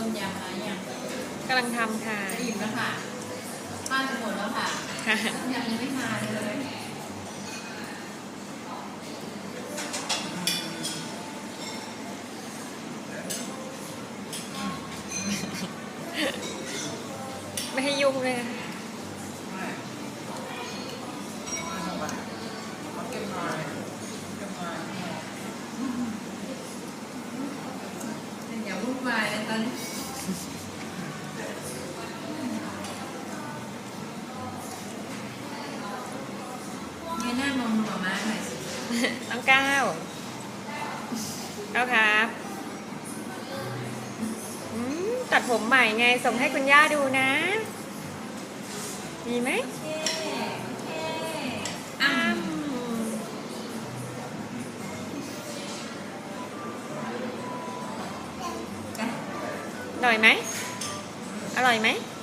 ต้มยำมาอย่างกำลังทำค่ะจะอิ่มแล้วค่ะข้าวจะหมดแล้วค่ะค่ะต้มยำยังไม่ทานเลยไม่ให้ยุ่งเลยนะอย่าวุ่นวายเลยตอนนี้เงย หน้ามองหน่อม้าหน่อยสิน้องก้าวก้าวครับอืมตัดผมใหม่ไงส่งให้คุณย่าดูนะ ดีไหมโอเคโอเคอ้อ้ำำอร่อยไหมอร่อยไหมอ